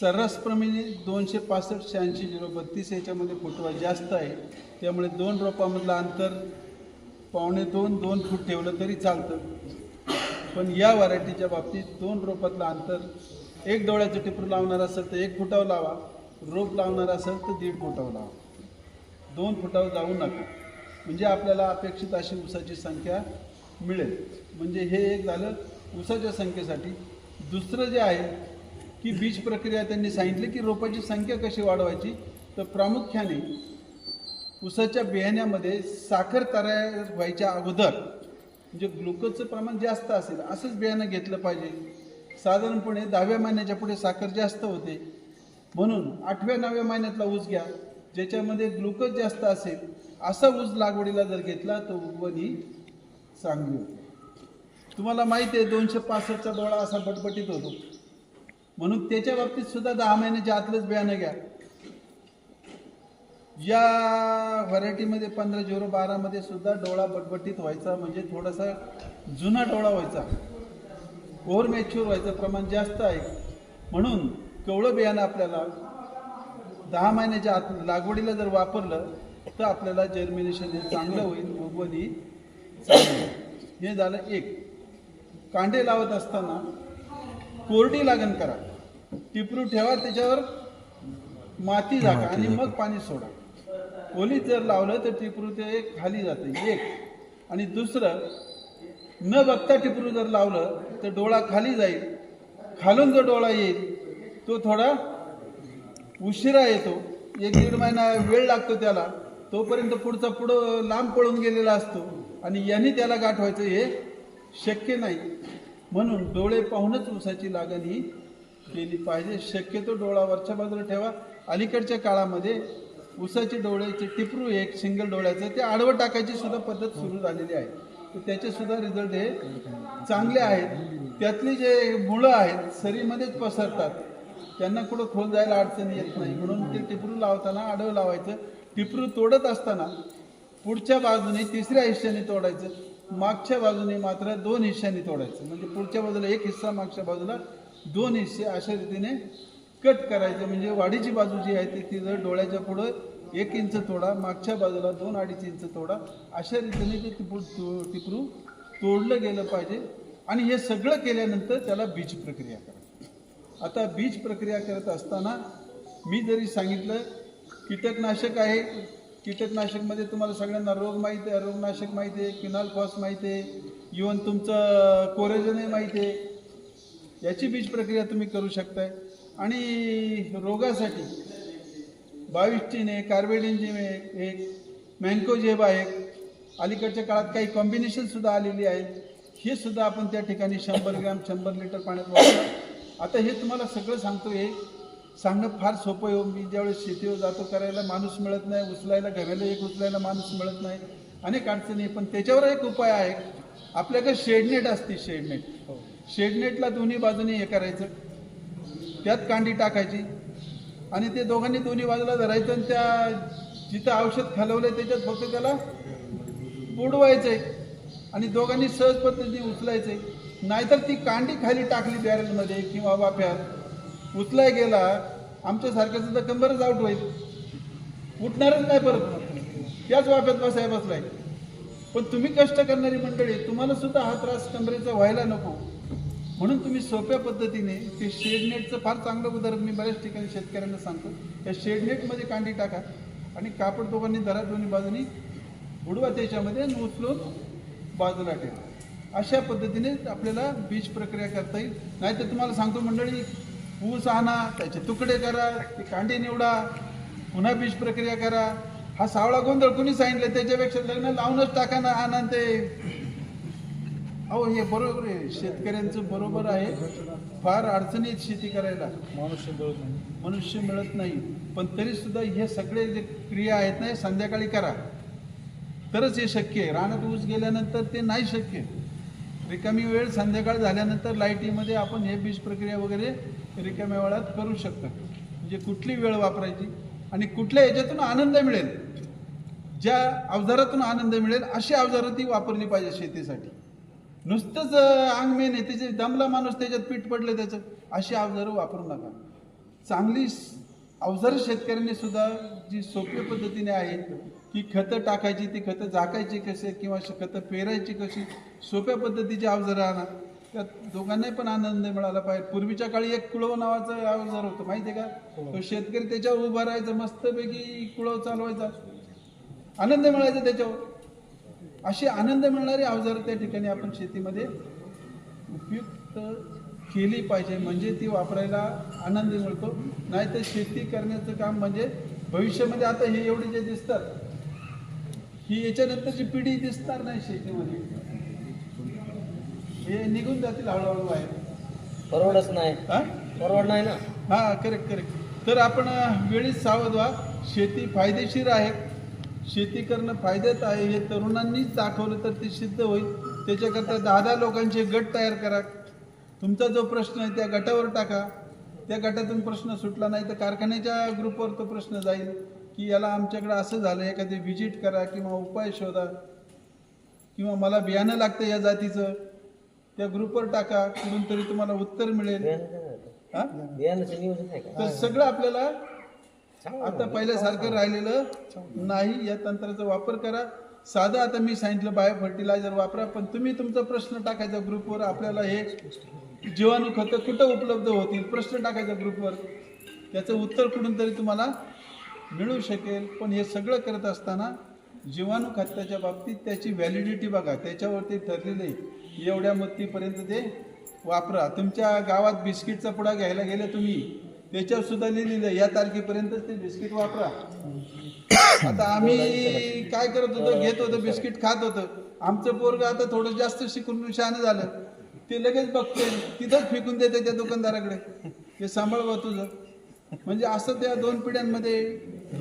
सर्रासप्रमाणे दोनशे पासष्ट शहाऐंशी झिरो बत्तीस याच्यामध्ये फुटवा जास्त आहे. त्यामुळे दोन रोपामधलं अंतर पावणे दोन दोन फूट ठेवलं तरी चालतं. पण या व्हरायटीच्या बाबतीत दोन रोपातलं अंतर एक डोळ्याचं टिपरू लावणार असेल तर एक फुटावं लावा रोप लावणार असेल तर दीड फुटावं लावा. दोन फुटावं जाऊ नका. म्हणजे आपल्याला अपेक्षित अशी ऊसाची संख्या मिळेल. म्हणजे हे एक झालं ऊसाच्या संख्येसाठी. दुसरं जे आहे की बीज प्रक्रिया त्यांनी सांगितली की रोपाची संख्या कशी वाढवायची? तर प्रामुख्याने उसाच्या बियाण्यामध्ये साखर तयार व्हायच्या अगोदर म्हणजे ग्लुकोजचं प्रमाण जास्त असेल असंच बियाणं घेतलं पाहिजे. साधारणपणे दहाव्या महिन्याच्या पुढे साखर जास्त होते. म्हणून आठव्या नवव्या महिन्यातला ऊस घ्या ज्याच्यामध्ये ग्लुकोज जास्त असेल असा ऊस लागवडीला जर घेतला तर उगवणी चांगली होते. तुम्हाला माहिती आहे दोनशे पासष्टचा डोळा असा बटबटीत होतो. म्हणून त्याच्या बाबतीत सुद्धा दहा महिन्याच्या आतलंच बियाणं घ्या. या व्हरायटीमध्ये पंधरा झिरो बारामध्ये सुद्धा डोळा बटबटीत व्हायचा म्हणजे थोडासा जुना डोळा व्हायचा. ओव्हर मॅच्युअर व्हायचं प्रमाण जास्त आहे. म्हणून केवढं बियाणं आपल्याला दहा महिन्याच्या आत लागवडीला जर वापरलं तर आपल्याला जर्मिनेशन हे चांगलं होईल उगवण ही चांगली होईल. हे झालं एक. कांडे लावत असताना कोरडी लागण करा. टिपरू ठेवा त्याच्यावर माती झाका आणि मग पाणी सोडा. ओलीत जर लावलं तर टिपरू ते खाली जाते एक. आणि दुसरं न बघता टिपरू जर लावलं तर डोळा खाली जाईल. खालून जो डोळा येईल तो थोडा उशिरा येतो. एक दीड महिना वेळ लागतो त्याला. तोपर्यंत पुढचा पुढं लांब पळून गेलेला असतो. आणि यांनी त्याला गाठवायचं हे शक्य नाही. म्हणून डोळे पाहूनच ऊसाची लागण ही केली पाहिजे. शक्यतो डोळा वरच्या बाजूला ठेवा. अलीकडच्या काळामध्ये उसाचे डोळ्याचे टिपरू एक सिंगल डोळ्याचं ते आडवं टाकायची सुद्धा पद्धत सुरू झालेली आहे. तर त्याचे सुद्धा रिझल्ट हे चांगले आहेत. त्यातली जे मुळं आहेत सरीमध्येच पसरतात. त्यांना कुठं खोल जायला अडचण येत नाही. म्हणून ते टिपरू लावताना आडवं लावायचं. टिपरू तोडत असताना पुढच्या बाजूने तिसऱ्या हिश्श्याने तोडायचं. मागच्या बाजूने मात्र दोन हिश्यांनी तोडायचं. म्हणजे पुढच्या बाजूला एक हिस्सा मागच्या बाजूला दोन हिस्से अशा रीतीने कट करायचे. म्हणजे वाढीची बाजू जी आहे ती तिथं डोळ्याच्या पुढं एक इंच तोडा मागच्या बाजूला दोन अडीच इंच तोडा अशा रीतीने ते टिपू तो- टिपरू तोडलं गेलं पाहिजे. आणि हे सगळं केल्यानंतर त्याला बीज प्रक्रिया करा. आता बीज प्रक्रिया करत असताना मी जरी सांगितलं कीटकनाशक आहे. कीटकनाशकमध्ये तुम्हाला सगळ्यांना रोग माहिती आहे रोगनाशक माहिती आहे किनाल फॉस माहिती आहे. इवन तुमचं कोरेजनही माहिती आहे. याची बीज प्रक्रिया तुम्ही करू शकताय. आणि रोगासाठी बाविस्टीन आहे कार्बेडिनजिम आहे एक मँकोजेब आहे. अलीकडच्या काळात काही कॉम्बिनेशन सुद्धा आलेली आहेत हे सुद्धा आपण त्या ठिकाणी शंभर ग्रॅम शंभर लिटर पाण्यात वापरतो आता हे तुम्हाला सगळं सांगतो हे. सांगणं फार सोपं आहे हो. मी ज्यावेळेस शेतीवर जातो करायला माणूस मिळत नाही उचलायला घराला एक उचलायला माणूस मिळत नाही. अनेक अडचणी आहे. पण त्याच्यावर एक उपाय आहे. आपल्याकडे शेडनेट असते शेडनेट. शेडनेटला दोन्ही बाजूने हे करायचं. त्यात कांडी टाकायची. आणि ते दोघांनी दोन्ही बाजूला धरायचं आणि त्या जिथं औषध खालवलंय त्याच्यात फक्त त्याला बुडवायचंय. आणि दोघांनी सहज पद्धतीने उचलायचंय. नाहीतर ती कांडी खाली टाकली बॅरलमध्ये किंवा वाफ्यात उचलाय गेला आमच्यासारखं सुद्धा कंबरच आउट होईल. उठणारच नाही परत. त्याच वाफ्यात बसाय बसलाय. पण तुम्ही कष्ट करणारी मंडळी तुम्हाला सुद्धा हा त्रास कंबरेचा व्हायला नको. म्हणून तुम्ही सोप्या पद्धतीने ते शेडनेटचं फार चांगलं उदाहरण मी बऱ्याच ठिकाणी शेतकऱ्यांना सांगतो. त्या शेडनेटमध्ये कांडी टाका आणि कापड दोघांनी दरा दोन्ही बाजूनी बुडवा त्याच्यामध्ये आणि उचलून बाजूला ठेवा. अशा पद्धतीने आपल्याला बीज प्रक्रिया करता येईल. नाहीतर तुम्हाला सांगतो मंडळी ऊस आणा त्याचे तुकडे करा ते कांडी निवडा पुन्हा बीज प्रक्रिया करा. हा सावळा गोंधळ कुणी सांगितलं? त्याच्यापेक्षा लग्न लावूनच टाका ना आणा ते. अहो हे बरोबर आहे. शेतकऱ्यांचं बरोबर आहे. फार अडचणीत शेती करायला. मनुष्य मिळत नाही. मनुष्य मिळत नाही. पण तरी सुद्धा हे सगळे जे क्रिया आहेत ना हे संध्याकाळी करा. तरच हे शक्य आहे. रानात ऊस गेल्यानंतर ते नाही शक्य रिकामी वेळ संध्याकाळ झाल्यानंतर लाईटीमध्ये आपण हे बीज प्रक्रिया वगैरे रिकाम्या वेळात करू शकतो म्हणजे कुठली वेळ वापरायची? आणि कुठल्या याच्यातून आनंद मिळेल? ज्या अवजारातून आनंद मिळेल अशी अवजारं ती वापरली पाहिजे शेतीसाठी. नुसतंच अंग मेन आहे त्याचे दमला माणूस त्याच्यात पीठ पडलं त्याचं. अशी अवजारं वापरू नका. चांगली अवजार शेतकऱ्यांनी सुद्धा जी सोप्या पद्धतीने आहे की खतं टाकायची ती खतं झाकायची कसे किंवा खतं पेरायची कशी सोप्या पद्धतीची अवजारं आणा. त्या दोघांनाही पण आनंद मिळाला पाहिजे. पूर्वीच्या काळी एक कुळव नावाचं अवजार होतं माहिती आहे का? तो शेतकरी त्याच्यावर उभा राहायचा मस्तपैकी कुळव चालवायचा. आनंद मिळायचा त्याच्यावर. अशी आनंद मिळणारी अवजारं त्या ठिकाणी आपण शेतीमध्ये उपयुक्त केली पाहिजे. म्हणजे ती वापरायला आनंद मिळतो. नाही तर शेती करण्याचं काम म्हणजे भविष्यामध्ये आता हे एवढे जे दिसतात ही याच्यानंतरची पिढी दिसणार नाही शेतीमध्ये. हे निघून जातील हळूहळू बाहेर. परवडच नाही. हा? परवड नाही ना. हा करेक्ट करेक्ट तर आपण वेळीच सावध व्हा. शेती फायदेशीर आहे. शेती करणं फायद्यात आहे. हे तरुणांनीच दाखवलं तर ते सिद्ध होईल. त्याच्याकरता दहा दहा लोकांचे गट तयार करा. तुमचा जो प्रश्न आहे त्या गटावर टाका. त्या गटातून प्रश्न सुटला नाही तर कारखान्याच्या ग्रुपवर तो प्रश्न जाईल की याला आमच्याकडे असं झालं एखादी व्हिजिट करा किंवा उपाय शोधा किंवा मला बियाणं लागतं या जातीचं त्या ग्रुपवर टाका. कुठून तरी तुम्हाला उत्तर मिळेल? हा? तर सगळं आपल्याला आता पहिल्यासारखं राहिलेलं नाही या तंत्राचा वापर करा. साधं आता मी सांगितलं बायो फर्टिलायझर वापरा पण तुम्ही तुमचा प्रश्न टाकायचा ग्रुपवर आपल्याला हे जीवाणू खतं कुठं उपलब्ध होतील प्रश्न टाकायचा ग्रुपवर. त्याचं उत्तर कुठून तरी तुम्हाला मिळू शकेल. पण हे सगळं करत असताना जीवाणू खताच्या बाबतीत त्याची व्हॅलिडिटी बघा. त्याच्यावरती ठरलेलं एवढ्या मत्तीपर्यंत ते वापरा. तुमच्या गावात बिस्किटचा पुडा घ्यायला गेले तुम्ही त्याच्यावर सुद्धा लिहिलेलं आहे, या तारखेपर्यंत ते बिस्किट वापरा. आता आम्ही काय करत होतो? घेत होतो बिस्किट खात होतो. आमचं पोरग आता थोडं जास्त शिकून शहाणं झालं. ते लगेच बघते तिथंच फेकून देते त्या दुकानदाराकडे. ते सांभाळ बा तुझं. म्हणजे असं त्या दोन पिढ्यांमध्ये